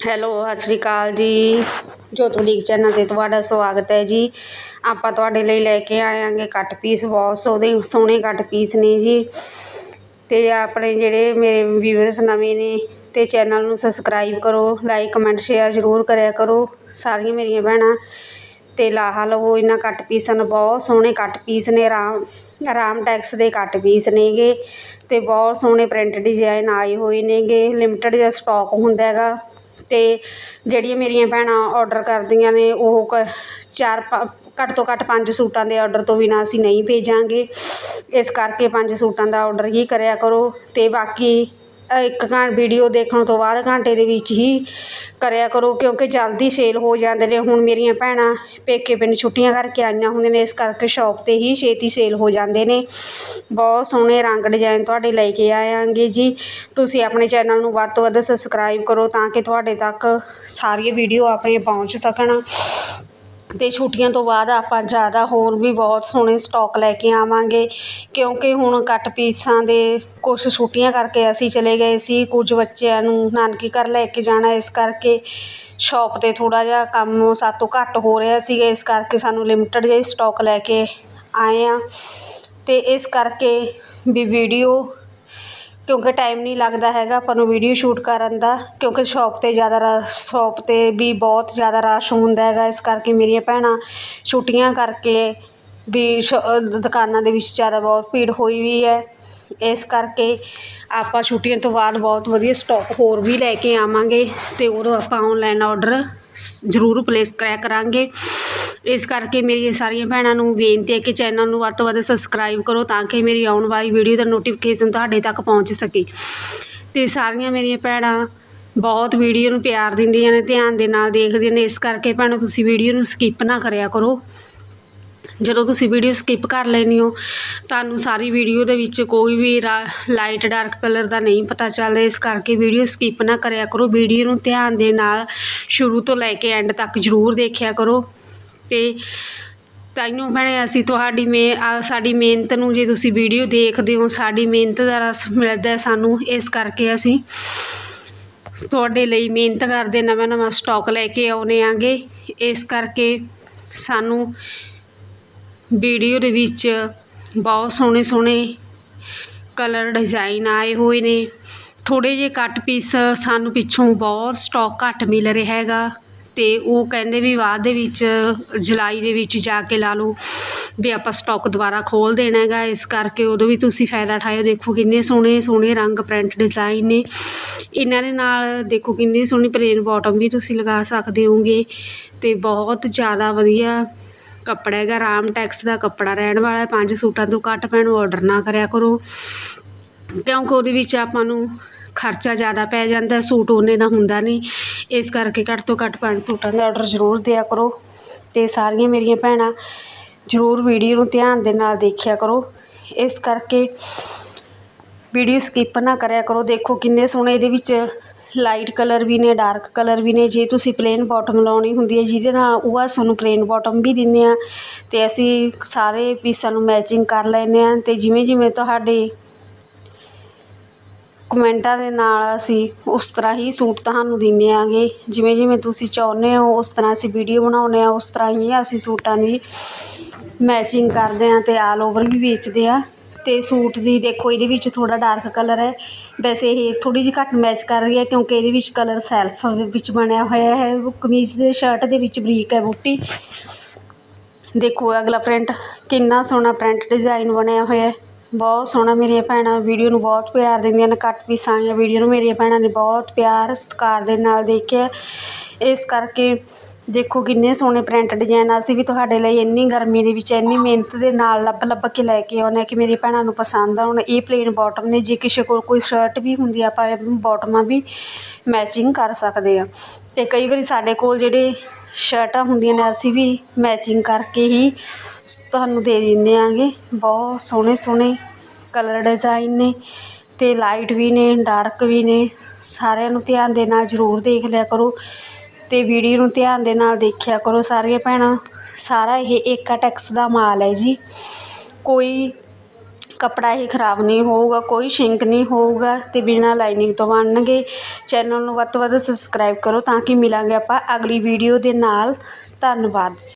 Hello, ਸਤਿ ਸ਼੍ਰੀ ਅਕਾਲ ਜੀ। ਜੋਤ ਬੁਟੀਕ ਚੈਨਲ 'ਤੇ ਤੁਹਾਡਾ ਸਵਾਗਤ ਹੈ ਜੀ। ਆਪਾਂ ਤੁਹਾਡੇ ਲਈ ਲੈ ਕੇ ਆਏ ਆਂਗੇ ਕੱਟ ਪੀਸ, ਬਹੁਤ ਸੋਹਣੇ ਸੋਹਣੇ ਕੱਟ ਪੀਸ ਨੇ ਜੀ। ਅਤੇ ਆਪਣੇ ਜਿਹੜੇ ਮੇਰੇ ਵਿਊਅਰਸ ਨਵੇਂ ਨੇ ਅਤੇ ਚੈਨਲ ਨੂੰ ਸਬਸਕ੍ਰਾਈਬ ਕਰੋ ਲਾਈਕ ਕਮੈਂਟ ਸ਼ੇਅਰ ਜ਼ਰੂਰ ਕਰਿਆ ਕਰੋ, ਸਾਰੀਆਂ ਮੇਰੀਆਂ ਭੈਣਾਂ। ਅਤੇ ਲਾਹਾ ਲਵੋ, ਇਹਨਾਂ ਕੱਟ ਪੀਸਾਂ ਨੂੰ ਬਹੁਤ ਸੋਹਣੇ ਕੱਟ ਪੀਸ ਨੇ, ਆਰਾਮ ਆਰਾਮ ਟੈਕਸ ਦੇ ਕੱਟ ਪੀਸ ਨੇਗੇ। ਅਤੇ ਬਹੁਤ ਸੋਹਣੇ ਪ੍ਰਿੰਟ ਡਿਜ਼ਾਈਨ ਆਏ ਹੋਏ ਨੇਗੇ ਲਿਮਟਡ ਜਿਹਾ ਸਟਾਕ ਹੁੰਦਾ ਹੈਗਾ। ਅਤੇ ਜਿਹੜੀਆਂ ਮੇਰੀਆਂ ਭੈਣਾਂ ਔਡਰ ਕਰਦੀਆਂ ਨੇ, ਉਹ ਕ ਚਾਰ ਪ, ਘੱਟ ਤੋਂ ਘੱਟ ਪੰਜ ਸੂਟਾਂ ਦੇ ਔਡਰ ਤੋਂ ਬਿਨਾਂ ਅਸੀਂ ਨਹੀਂ ਭੇਜਾਂਗੇ। ਇਸ ਕਰਕੇ ਪੰਜ ਸੂਟਾਂ ਦਾ ਔਡਰ ਹੀ ਕਰਿਆ ਕਰੋ ਅਤੇ ਬਾਕੀ ਇੱਕ ਘੰ ਵੀਡੀਓ ਦੇਖਣ ਤੋਂ ਬਾਅਦ ਘੰਟੇ ਦੇ ਵਿੱਚ ਹੀ ਕਰਿਆ ਕਰੋ, ਕਿਉਂਕਿ ਜਲਦੀ ਸੇਲ ਹੋ ਜਾਂਦੇ ਨੇ। ਹੁਣ ਮੇਰੀਆਂ ਭੈਣਾਂ ਪੇਕੇ ਪਿੰਡ ਛੁੱਟੀਆਂ ਕਰਕੇ ਆਈਆਂ ਹੁੰਦੀਆਂ ਨੇ, ਇਸ ਕਰਕੇ ਸ਼ੋਪ 'ਤੇ ਹੀ ਛੇਤੀ ਸੇਲ ਹੋ ਜਾਂਦੇ ਨੇ। ਬਹੁਤ ਸੋਹਣੇ ਰੰਗ ਡਿਜ਼ਾਇਨ ਤੁਹਾਡੇ ਲੈ ਕੇ ਆਵਾਂਗੇ ਜੀ। ਤੁਸੀਂ ਆਪਣੇ ਚੈਨਲ ਨੂੰ ਵੱਧ ਤੋਂ ਵੱਧ ਸਬਸਕ੍ਰਾਈਬ ਕਰੋ ਤਾਂ ਕਿ ਤੁਹਾਡੇ ਤੱਕ ਸਾਰੀਆਂ ਵੀਡੀਓ ਆਪਣੀਆਂ ਪਹੁੰਚ ਸਕਣ। ਅਤੇ ਛੁੱਟੀਆਂ ਤੋਂ ਬਾਅਦ ਆਪਾਂ ਜ਼ਿਆਦਾ ਹੋਰ ਵੀ ਬਹੁਤ ਸੋਹਣੇ ਸਟੋਕ ਲੈ ਕੇ ਆਵਾਂਗੇ, ਕਿਉਂਕਿ ਹੁਣ ਕੱਟ ਪੀਸਾਂ ਦੇ ਕੁਛ ਛੁੱਟੀਆਂ ਕਰਕੇ ਅਸੀਂ ਚਲੇ ਗਏ ਸੀ, ਕੁਝ ਬੱਚਿਆਂ ਨੂੰ ਨਾਨਕੀ ਘਰ ਲੈ ਕੇ ਜਾਣਾ ਇਸ ਕਰਕੇ। ਸ਼ੋਪ 'ਤੇ ਥੋੜ੍ਹਾ ਜਿਹਾ ਕੰਮ ਸਾਤੋਂ ਘੱਟ ਹੋ ਰਿਹਾ ਸੀਗਾ, ਇਸ ਕਰਕੇ ਸਾਨੂੰ ਲਿਮਟਡ ਜਿਹੀ ਸਟੋਕ ਲੈ ਕੇ ਆਏ ਹਾਂ। ਅਤੇ ਇਸ ਕਰਕੇ ਵੀ ਵੀਡੀਓ ਕਿਉਂਕਿ ਟਾਈਮ ਨਹੀਂ ਲੱਗਦਾ ਹੈਗਾ ਆਪਾਂ ਨੂੰ ਵੀਡੀਓ ਸ਼ੂਟ ਕਰਨ ਦਾ, ਕਿਉਂਕਿ ਸ਼ੋਪ 'ਤੇ ਜ਼ਿਆਦਾ ਰਸ਼ ਸ਼ੋਪ 'ਤੇ ਵੀ ਬਹੁਤ ਜ਼ਿਆਦਾ ਰਸ਼ ਹੁੰਦਾ ਹੈਗਾ, ਇਸ ਕਰਕੇ ਮੇਰੀਆਂ ਭੈਣਾਂ ਛੁੱਟੀਆਂ ਕਰਕੇ ਵੀ ਸ਼ ਦੁਕਾਨਾਂ ਦੇ ਵਿੱਚ ਜ਼ਿਆਦਾ ਬਹੁਤ ਭੀੜ ਹੋਈ ਵੀ ਹੈ। ਇਸ ਕਰਕੇ ਆਪਾਂ ਛੁੱਟੀਆਂ ਤੋਂ ਬਾਅਦ ਬਹੁਤ ਵਧੀਆ ਸਟੋਕ ਹੋਰ ਵੀ ਲੈ ਕੇ ਆਵਾਂਗੇ ਅਤੇ ਉਦੋਂ ਆਪਾਂ ਔਨਲਾਈਨ ਔਡਰ ਜ਼ਰੂਰ ਪਲੇਸ ਕਰਿਆ ਕਰਾਂਗੇ। ਇਸ ਕਰਕੇ ਮੇਰੀਆਂ ਸਾਰੀਆਂ ਭੈਣਾਂ ਨੂੰ ਬੇਨਤੀ ਹੈ ਕਿ ਚੈਨਲ ਨੂੰ ਵੱਧ ਤੋਂ ਵੱਧ ਸਬਸਕ੍ਰਾਈਬ ਕਰੋ ਤਾਂ ਕਿ ਮੇਰੀ ਆਉਣ ਵਾਲੀ ਵੀਡੀਓ ਦਾ ਨੋਟੀਫਿਕੇਸ਼ਨ ਤੁਹਾਡੇ ਤੱਕ ਪਹੁੰਚ ਸਕੇ। ਅਤੇ ਸਾਰੀਆਂ ਮੇਰੀਆਂ ਭੈਣਾਂ ਬਹੁਤ ਵੀਡੀਓ ਨੂੰ ਪਿਆਰ ਦਿੰਦੀਆਂ ਨੇ, ਧਿਆਨ ਦੇ ਨਾਲ ਦੇਖਦੀਆਂ ਨੇ, ਇਸ ਕਰਕੇ ਭੈਣੋ ਤੁਸੀਂ ਵੀਡੀਓ ਨੂੰ ਸਕਿੱਪ ਨਾ ਕਰਿਆ ਕਰੋ। ਜਦੋਂ ਤੁਸੀਂ ਵੀਡੀਓ ਸਕਿੱਪ ਕਰ ਲੈਂਦੇ ਹੋ, ਤੁਹਾਨੂੰ ਸਾਰੀ ਵੀਡੀਓ ਦੇ ਵਿੱਚ ਕੋਈ ਵੀ ਲਾਈਟ ਡਾਰਕ ਕਲਰ ਦਾ ਨਹੀਂ ਪਤਾ ਚੱਲਦਾ। ਇਸ ਕਰਕੇ ਵੀਡੀਓ ਸਕਿੱਪ ਨਾ ਕਰਿਆ ਕਰੋ। ਵੀਡੀਓ ਨੂੰ ਧਿਆਨ ਦੇ ਨਾਲ ਸ਼ੁਰੂ ਤੋਂ ਲੈ ਕੇ ਐਂਡ ਤੱਕ ਜ਼ਰੂਰ ਦੇਖਿਆ ਕਰੋ। ਅਤੇ ਤਾਈਓ ਭੈਣੇ, ਅਸੀਂ ਤੁਹਾਡੀ ਮੇ ਸਾਡੀ ਮਿਹਨਤ ਨੂੰ ਜੇ ਤੁਸੀਂ ਵੀਡੀਓ ਦੇਖਦੇ ਹੋ, ਸਾਡੀ ਮਿਹਨਤ ਦਾ ਰਸ ਮਿਲਦਾ ਸਾਨੂੰ। ਇਸ ਕਰਕੇ ਅਸੀਂ ਤੁਹਾਡੇ ਲਈ ਮਿਹਨਤ ਕਰਦੇ ਨਵਾਂ ਨਵਾਂ ਸਟਾਕ ਲੈ ਕੇ ਆਉਂਦੇ ਆਂਗੇ। ਇਸ ਕਰਕੇ ਸਾਨੂੰ ਵੀਡੀਓ ਦੇ ਵਿੱਚ ਬਹੁਤ ਸੋਹਣੇ ਸੋਹਣੇ ਕਲਰ ਡਿਜ਼ਾਇਨ ਆਏ ਹੋਏ ਨੇ। ਥੋੜ੍ਹੇ ਜਿਹੇ ਕੱਟ ਪੀਸ ਸਾਨੂੰ ਪਿੱਛੋਂ ਬਹੁਤ ਸਟੋਕ ਘੱਟ ਮਿਲ ਰਿਹਾ ਹੈਗਾ ਅਤੇ ਉਹ ਕਹਿੰਦੇ ਵੀ ਬਾਅਦ ਦੇ ਵਿੱਚ, ਜੁਲਾਈ ਦੇ ਵਿੱਚ ਜਾ ਕੇ ਲਾ ਲਓ ਵੀ ਆਪਾਂ ਸਟੋਕ ਦੁਬਾਰਾ ਖੋਲ੍ਹ ਦੇਣਾ ਹੈਗਾ। ਇਸ ਕਰਕੇ ਉਦੋਂ ਵੀ ਤੁਸੀਂ ਫਾਇਦਾ ਉਠਾਇਓ। ਦੇਖੋ ਕਿੰਨੇ ਸੋਹਣੇ ਸੋਹਣੇ ਰੰਗ ਪ੍ਰਿੰਟ ਡਿਜ਼ਾਈਨ ਨੇ। ਇਹਨਾਂ ਦੇ ਨਾਲ ਦੇਖੋ ਕਿੰਨੀ ਸੋਹਣੀ ਪਲੇਨ ਬਾਟਮ ਵੀ ਤੁਸੀਂ ਲਗਾ ਸਕਦੇ ਹੋਗੇ ਅਤੇ ਬਹੁਤ ਜ਼ਿਆਦਾ ਵਧੀਆ ਕੱਪੜਾ ਹੈਗਾ, ਰਾਮ ਟੈਕਸ ਦਾ ਕੱਪੜਾ ਰਹਿਣ ਵਾਲਾ ਪੰਜ ਸੂਟਾਂ ਤੋਂ ਘੱਟ ਭੈਣੋ ਔਡਰ ਨਾ ਕਰਿਆ ਕਰੋ। ਕਿਉਂਕਿ ਉਹਦੇ ਵਿੱਚ ਆਪਾਂ ਨੂੰ ਖਰਚਾ ਜ਼ਿਆਦਾ ਪੈ ਜਾਂਦਾ, ਸੂਟ ਉਹਨੇ ਦਾ ਹੁੰਦਾ ਨਹੀਂ। ਇਸ ਕਰਕੇ ਘੱਟ ਤੋਂ ਘੱਟ ਪੰਜ ਸੂਟਾਂ ਦਾ ਔਡਰ ਜ਼ਰੂਰ ਦਿਆ ਕਰੋ। ਅਤੇ ਸਾਰੀਆਂ ਮੇਰੀਆਂ ਭੈਣਾਂ ਜ਼ਰੂਰ ਵੀਡੀਓ ਨੂੰ ਧਿਆਨ ਦੇ ਨਾਲ ਦੇਖਿਆ ਕਰੋ। ਇਸ ਕਰਕੇ ਵੀਡੀਓ ਸਕਿੱਪ ਨਾ ਕਰਿਆ ਕਰੋ। ਦੇਖੋ ਕਿੰਨੇ ਸੋਹਣੇ ਇਹਦੇ ਵਿੱਚ ਲਾਈਟ ਕਲਰ ਵੀ ਨੇ, ਡਾਰਕ ਕਲਰ ਵੀ ਨੇ, ਜੇ ਤੁਸੀਂ ਪਲੇਨ ਬੋਟਮ ਲਾਉਣੀ ਹੁੰਦੀ ਹੈ, ਜਿਹਦੇ ਨਾਲ ਉਹ ਆ, ਸਾਨੂੰ ਪਲੇਨ ਬੋਟਮ ਵੀ ਦਿੰਦੇ ਆ। ਅਤੇ ਅਸੀਂ ਸਾਰੇ ਪੀਸਾਂ ਨੂੰ ਮੈਚਿੰਗ ਕਰ ਲੈਂਦੇ ਹਾਂ ਅਤੇ ਜਿਵੇਂ ਜਿਵੇਂ ਤੁਹਾਡੇ ਕਮੈਂਟਾਂ ਦੇ ਨਾਲ ਅਸੀਂ ਉਸ ਤਰ੍ਹਾਂ ਹੀ ਸੂਟ ਤੁਹਾਨੂੰ ਦਿੰਦੇ ਆਂਗੇ। ਜਿਵੇਂ ਜਿਵੇਂ ਤੁਸੀਂ ਚਾਹੁੰਦੇ ਹੋ, ਉਸ ਤਰ੍ਹਾਂ ਅਸੀਂ ਵੀਡੀਓ ਬਣਾਉਂਦੇ ਹਾਂ ਉਸ ਤਰ੍ਹਾਂ ਹੀ ਅਸੀਂ ਸੂਟਾਂ ਦੀ ਮੈਚਿੰਗ ਕਰਦੇ ਹਾਂ ਅਤੇ ਆਲ ਓਵਰ ਵੀ ਵੇਚਦੇ ਆ। ਅਤੇ ਸੂਟ ਦੀ ਦੇਖੋ ਇਹਦੇ ਵਿੱਚ ਥੋੜ੍ਹਾ ਡਾਰਕ ਕਲਰ ਹੈ। ਵੈਸੇ ਇਹ ਥੋੜ੍ਹੀ ਜਿਹੀ ਘੱਟ ਮੈਚ ਕਰ ਰਹੀ ਹੈ ਕਿਉਂਕਿ ਇਹਦੇ ਵਿੱਚ ਕਲਰ ਸੈਲਫ ਵਿੱਚ ਬਣਿਆ ਹੋਇਆ ਹੈ। ਕਮੀਜ਼ ਦੇ ਸ਼ਰਟ ਦੇ ਵਿੱਚ ਬਰੀਕ ਹੈ ਬੂਟੀ। ਦੇਖੋ ਅਗਲਾ ਪ੍ਰਿੰਟ ਕਿੰਨਾ ਸੋਹਣਾ ਪ੍ਰਿੰਟ ਡਿਜ਼ਾਈਨ ਬਣਿਆ ਹੋਇਆ ਹੈ। ਬਹੁਤ ਸੋਹਣਾ ਮੇਰੀਆਂ ਭੈਣਾਂ ਵੀਡੀਓ ਨੂੰ ਬਹੁਤ ਪਿਆਰ ਦਿੰਦੀਆਂ ਨੇ ਕੱਟ ਪੀਸਾਂ ਵਾਲੀਆਂ ਵੀਡੀਓ ਨੂੰ। ਮੇਰੀਆਂ ਭੈਣਾਂ ਨੇ ਬਹੁਤ ਪਿਆਰ ਸਤਿਕਾਰ ਦੇ ਨਾਲ ਦੇਖਿਆ। ਇਸ ਕਰਕੇ ਦੇਖੋ ਕਿੰਨੇ ਸੋਹਣੇ ਪ੍ਰਿੰਟ ਡਿਜ਼ਾਈਨ ਅਸੀਂ ਵੀ ਤੁਹਾਡੇ ਲਈ ਇੰਨੀ ਗਰਮੀ ਦੇ ਵਿੱਚ, ਇੰਨੀ ਮਿਹਨਤ ਦੇ ਨਾਲ ਲੱਭ ਲੱਭ ਕੇ ਲੈ ਕੇ ਆਉਂਦੇ ਹਾਂ ਕਿ ਮੇਰੀ ਭੈਣਾਂ ਨੂੰ ਪਸੰਦ ਆਉਣ ਇਹ ਪਲੇਨ ਬਾਟਮ ਨੇ, ਜੇ ਕਿਸੇ ਕੋਲ ਕੋਈ ਸ਼ਰਟ ਵੀ ਹੁੰਦੀ ਆ, ਆਪਾਂ ਬਾਟਮਾਂ ਵੀ ਮੈਚਿੰਗ ਕਰ ਸਕਦੇ ਆ। ਅਤੇ ਕਈ ਵਾਰੀ ਸਾਡੇ ਕੋਲ ਜਿਹੜੇ ਸ਼ਰਟਾਂ ਹੁੰਦੀਆਂ ਨੇ, ਅਸੀਂ ਵੀ ਮੈਚਿੰਗ ਕਰਕੇ ਹੀ ਤੁਹਾਨੂੰ ਦੇ ਦਿੰਦੇ ਆਂਗੇ। ਬਹੁਤ ਸੋਹਣੇ ਸੋਹਣੇ ਕਲਰ ਡਿਜ਼ਾਈਨ ਨੇ ਅਤੇ ਲਾਈਟ ਵੀ ਨੇ ਡਾਰਕ ਵੀ ਨੇ। ਸਾਰਿਆਂ ਨੂੰ ਧਿਆਨ ਦੇ ਨਾਲ ਜ਼ਰੂਰ ਦੇਖ ਲਿਆ ਕਰੋ। ਅਤੇ ਵੀਡੀਓ ਨੂੰ ਧਿਆਨ ਦੇ ਨਾਲ ਦੇਖਿਆ ਕਰੋ ਸਾਰੀਆਂ ਭੈਣਾਂ। ਸਾਰਾ ਇਹ ਏਕਾ ਟੈਕਸ ਦਾ ਮਾਲ ਹੈ ਜੀ। ਕੋਈ ਕੱਪੜਾ ਇਹ ਖਰਾਬ ਨਹੀਂ ਹੋਊਗਾ, ਕੋਈ ਸ਼ਿੰਕ ਨਹੀਂ ਹੋਊਗਾ ਅਤੇ ਬਿਨਾਂ ਲਾਈਨਿੰਗ ਤੋਂ ਬਣਨਗੇ। ਚੈਨਲ ਨੂੰ ਵੱਧ ਤੋਂ ਵੱਧ ਸਬਸਕ੍ਰਾਈਬ ਕਰੋ ਤਾਂ ਕਿ ਮਿਲਾਂਗੇ ਆਪਾਂ ਅਗਲੀ ਵੀਡੀਓ ਦੇ ਨਾਲ। ਧੰਨਵਾਦ ਜੀ।